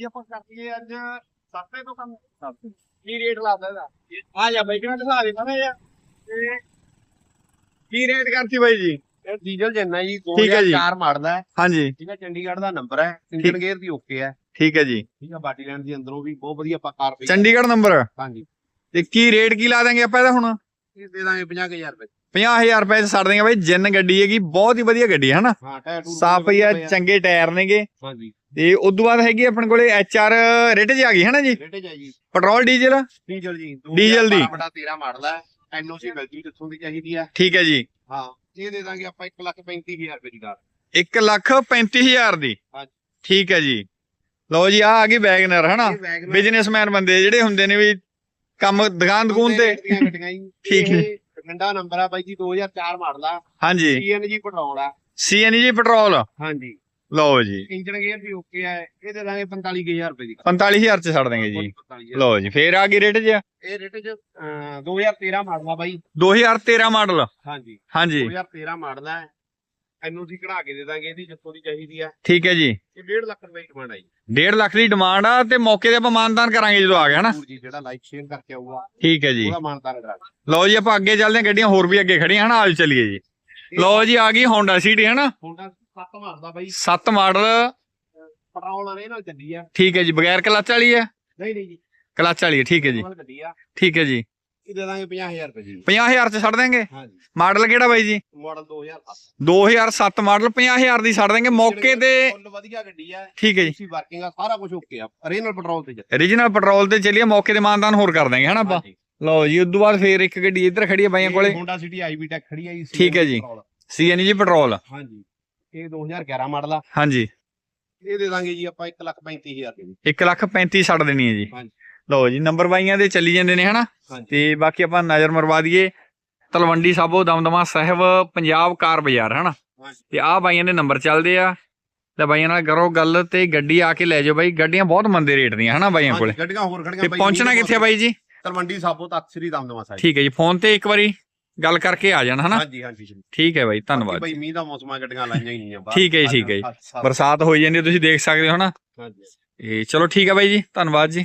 ਬਾਕੀ ਆਪਾਂ ਕਰੀਏ ਅੱਜ ਸਸਤੇ ਤੋਂ ਕੰਮ। ਕੀ ਰੇਟ ਲਾਦਾ ਇਹਦਾ? ਆ ਜਾ ਬਾਈ ਕਿਵੇਂ ਦਿਖਾ ਦੇ ਨਾ ਯਾਰ ਤੇ ਕੀ ਰੇਟ ਕਰਤੀ ਬਾਈ ਜੀ? ਇਹ ਡੀਜ਼ਲ ਜਿੰਨਾ ਜੀ ਠੀਕ ਹੈ ਜੀ। 2004 ਮਾਡਲ ਹੈ। ਹਾਂਜੀ। ਠੀਕ ਹੈ ਚੰਡੀਗੜ੍ਹ ਦਾ ਨੰਬਰ ਹੈ। ਇੰਜਨ ਗੇਅਰ ਦੀ ਓਕੇ ਹੈ। ਠੀਕ ਹੈ ਜੀ। ਠੀਕ ਹੈ ਬਾਡੀ ਲੈਣ ਦੀ ਅੰਦਰੋਂ ਵੀ ਬਹੁਤ ਵਧੀਆ ਆਪਾਂ ਕਾਰ ਪਈ। ਚੰਡੀਗੜ੍ਹ ਨੰਬਰ ਹਾਂਜੀ। ਤੇ ਕੀ ਰੇਟ ਕੀ ਲਾ ਦਾਂਗੇ ਆਪਾਂ ਇਹਦਾ ਹੁਣ? ਇਹ ਦੇ ਦਾਂਗੇ 50000 ਰੁਪਏ। 50000 ਰੁਪਏ ਚ ਛੱਡ ਦੇਂਗੇ ਬਾਈ ਜਿੰਨ ਗੱਡੀ ਹੈਗੀ ਬਹੁਤ ਹੀ ਵਧੀਆ ਗੱਡੀ ਹੈ ਹਨਾ? ਹਾਂ ਟਾਇਰ ਟੂਰ ਸਾਫ਼ ਪਈ ਆ ਚੰਗੇ ਟਾਇਰ ਨੇਗੇ। ਹਾਂਜੀ। ਤੇ ਉਸ ਤੋਂ ਬਾਅਦ ਹੈਗੀ ਆਪਣੇ ਕੋਲੇ ਐਚ ਆਰ ਰੇਟ ਜੀ ਆ ਗਈ ਹੈ ਨਾ ਜੀ? ਰੇਟੇ ਹੈ ਜੀ। Petrol diesel? ਡੀਜ਼ਲ ਜੀ। ਡੀਜ਼ਲ ਦੀ। ਬੜਾ 13 ਮਾਡਲ ਹੈ ਐਨਓਸੀ ਮਿਲਦੀ ਕਿੱਥੋਂ ਦੀ ਚਾਹੀਦੀ ਹੈ ਠੀਕ ਹੈ ਜੀ। ਹਾਂ ਇਹ ਦੇ ਦਾਂਗੇ ਆਪਾਂ 135000 ਰੁਪਏ ਦੀ ਕਾਰ। 1 ਲੱਖ 35000 ਦੀ। ਹਾਂਜੀ। ਠੀਕ ਹੈ ਜੀ। ਲਓ ਜੀ ਆ ਆ ਗਈ ਵੈਗਨਰ ਹਨਾ? ਬਿਜ਼ਨਸਮੈਨ ਬੰਦੇ ਜਿਹੜੇ ਹੁੰਦੇ ਨੇ ਵੀ ਕੰਮ ਦੁਕਾਨ ਦੁਕਾਨ ਤੇ ਜੀ। ਠੀਕ ਹੈ। ਠੰਡਾ ਨੰਬਰ ਆ ਬਾਈ ਜੀ 2004 ਮਾਡਲ ਆ। ਹਾਂਜੀ। ਸੀਐਨਜੀ ਪੈਟਰੋਲ ਆ। CNG petrol? ਹਾਂਜੀ। ਲਓ ਜੀ। ਇੰਜਨ ਗੇਅਰ ਵੀ ਓਕੇ ਹੈ ਇਹ ਦੇ ਦਾਂਗੇ 45000 ਰੁਪਏ ਦੀ। ਕਾਰ 45000 ਚ ਛੱਡ ਦੇਂਗੇ ਜੀ। 45,000 ਲਓ ਜੀ ਫੇਰ ਆ ਗਈ ਰੇਟ ਜੀ। ਇਹ ਰੇਟ ਚ ਅਹ, 2013 ਮਾਡਲ ਆ ਬਾਈ। 2013 ਮਾਡਲ? ਹਾਂਜੀ। ਹਾਂਜੀ। 2013 ਮਾਡਲ ਹੈ ਐਨਓਸੀ ਕਢਾ ਕੇ ਦੇ ਦਾਂਗੇ ਇਹਦੀ ਜਿੱਥੋਂ ਦੀ ਚਾਹੀਦੀ ਆ। ਠੀਕ ਹੈ ਜੀ। ਇਹ 1.5 ਲੱਖ ਰੁਪਏ ਦੀ ਡਿਮਾਂਡ ਆ ਜੀ। 1.5 ਲੱਖ ਦੀ ਡਿਮਾਂਡ ਆ ਤੇ ਮੌਕੇ ਤੇ ਆਪਾਂ ਮਾਨਦਾਨ ਕਰਾਂਗੇ ਜਦੋਂ ਆ ਗਿਆ ਹਨਾ ਜ਼ਰੂਰ ਜੀ ਜਿਹੜਾ ਲਾਈਕ ਸ਼ੇਅਰ ਕਰਕੇ ਆਊਗਾ ਠੀਕ ਹੈ ਜੀ। ਉਹਦਾ ਮਾਨਤਾਨ ਕਰਾ ਲਓ ਜੀ ਆਪਾਂ ਅੱਗੇ ਚੱਲਦੇ ਹਾਂ ਗੱਡੀਆਂ ਹੋਰ ਵੀ ਅੱਗੇ ਖੜੀਆਂ ਹਨਾ ਆਜੋ ਚੱਲੀਏ ਜੀ। ਲਓ ਜੀ ਆ ਗਈ ਹੋਂਡਾ ਸਿਟੀ ਹਨਾ ਹੋਂਡਾ 7 ਮਾਡਲ ਬਾਈ। 7 ਮਾਡਲ। ਪੈਟਰੋਲ ਵਾਲੇ ਨਾਲ ਚੱਲੀ ਆ। ਠੀਕ ਹੈ ਜੀ ਬਗੈਰ ਕਲਚ ਵਾਲੀ ਹੈ? ਨਹੀਂ ਨਹੀਂ ਜੀ। ਕਲਚ ਵਾਲੀ ਠੀਕ ਹੈ ਜੀ। ਆ। ਠੀਕ ਹੈ ਜੀ। ਇਹ ਦੇ ਦਾਂਗੇ 50000 ਰੁਪਏ ਜੀ। 50000 ਚ ਛੱਡ ਦੇਂਗੇ ਹਾਂਜੀ। ਮਾਡਲ ਕਿਹੜਾ ਬਾਈ ਜੀ? ਮਾਡਲ 2007 2007 ਮਾਡਲ 50000 ਦੀ ਛੱਡ ਦੇਂਗੇ ਮੌਕੇ ਤੇ ਫੁੱਲ ਵਧੀਆ ਗੱਡੀ ਆ ਠੀਕ ਹੈ ਜੀ। ਸੀ ਵਰਕਿੰਗ ਆ ਸਾਰਾ ਕੁਝ ਓਕੇ ਆ। ਰੀਨਲ ਪੈਟਰੋਲ ਤੇ ਚੱਲੀ। ਰੀਜਨਲ ਪੈਟਰੋਲ ਤੇ ਚੱਲੀਏ ਮੌਕੇ ਤੇ ਮਾਨਦਾਨ ਹੋਰ ਕਰ ਦਾਂਗੇ ਹਨਾ ਆਪਾਂ। ਲਓ ਜੀ ਉਦੋਂ ਬਾਅਦ ਫੇਰ ਇੱਕ ਗੱਡੀ ਇੱਧਰ ਖੜੀ ਹੈ ਬਾਈਆਂ ਕੋਲੇ। ਹੋਂਡਾ ਸਿਟੀ ਆਈਵੀ ਟੈਕ ਖੜੀ ਆ ਜੀ ਠੀਕ ਹੈ ਜੀ। ਸੀਐਨਜੀ ਪੈਟਰੋਲ ਹਾਂਜੀ। ਇਹ 2011 ਮਾਡਲ ਆ। ਹਾਂਜੀ। ਇਹ ਦੇ ਦਾਂਗੇ ਜੀ ਆਪਾਂ 135000 ਰੁਪਏ ਦੀ 1 ਲੱਖ 35 ਛੱਡ ਦੇਣੀ ਹੈ ਜੀ। ਹਾਂਜੀ। ਲਓ ਜੀ ਨੰਬਰ ਬਾਈਆਂ ਦੇ ਚੱਲੀ ਜਾਂਦੇ ਨੇ ਹਨਾ? ਤੇ ਬਾਕੀ ਆਪਾਂ ਨਜ਼ਰ ਮਰਵਾ ਦਈਏ ਤਲਵੰਡੀ ਸਾਬੋ ਦਮਦਮਾ ਸਾਹਿਬ ਪੰਜਾਬ ਕਾਰ ਬਾਜ਼ਾਰ ਹਨਾ। ਤੇ ਆਹ ਬਾਈਆਂ ਦੇ ਨੰਬਰ ਚੱਲਦੇ ਆ। ਤੇ ਬਾਈਆਂ ਨਾਲ ਕਰੋ ਗੱਲ ਤੇ ਗੱਡੀ ਆ ਕੇ ਲੈ ਜਾਓ ਬਾਈ। ਗੱਡੀਆਂ ਬਹੁਤ ਮੰਦੇ ਰੇਟ ਦੀਆਂ ਹਨਾ ਬਾਈਆਂ ਕੋਲੇ? ਗੱਡੀਆਂ ਹੋਰ ਖੜੀਆਂ ਤੇ ਪਹੁੰਚਣਾ ਕਿੱਥੇ ਆ ਬਾਈ ਜੀ? ਤਲਵੰਡੀ ਸਾਬੋ ਤੱਕ ਸ੍ਰੀ ਦਮਦਮਾ ਸਾਹਿਬ। ਠੀਕ ਹੈ ਜੀ ਫੋਨ ਤੇ ਇੱਕ ਵਾਰੀ ਗੱਲ ਕਰਕੇ ਆ ਜਾਣਾ ਹਨਾ? ਹਾਂਜੀ ਹਾਂਜੀ। ਠੀਕ ਹੈ ਬਾਈ ਧੰਨਵਾਦ ਬਈ ਮੀਂਹ ਦਾ ਮੌਸਮ ਆ ਗੱਡੀਆਂ ਲਾਈਆਂ ਹੀ ਨਹੀਂ ਆ। ਠੀਕ ਹੈ ਜੀ, ਠੀਕ ਹੈ ਜੀ। ਬਰਸਾਤ ਹੋਈ ਜਾਂਦੀ ਤੁਸੀਂ ਦੇਖ ਸਕਦੇ ਹੋ ਹਨਾ? ਹਾਂਜੀ। ਇਹ ਚਲੋ ਠੀਕ ਹੈ ਬਾਈ ਜੀ ਧੰਨਵਾਦ ਜੀ।